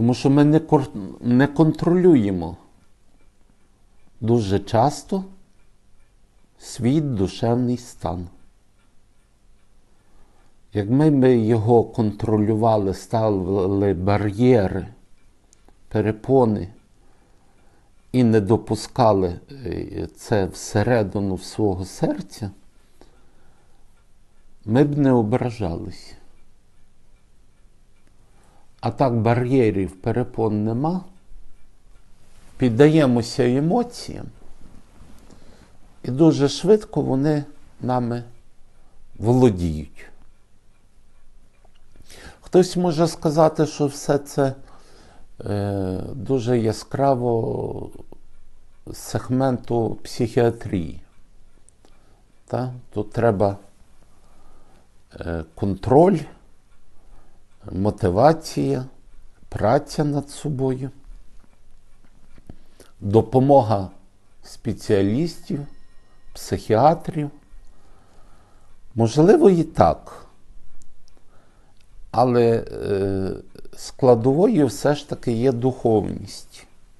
Тому що ми не, кор- не контролюємо дуже часто свій душевний стан. Якби ми його контролювали, ставили бар'єри, перепони і не допускали е, це всередину свого серця, ми б не ображались. А так бар'єрів, перепон нема, піддаємося емоціям, і дуже швидко вони нами володіють. Хтось може сказати, що все це е, дуже яскраво сегменту психіатрії. Та? Тут треба е, контроль, мотивація, праця над собою, допомога спеціалістів, психіатрів. Можливо, і так. Але е, складовою все ж таки є духовність.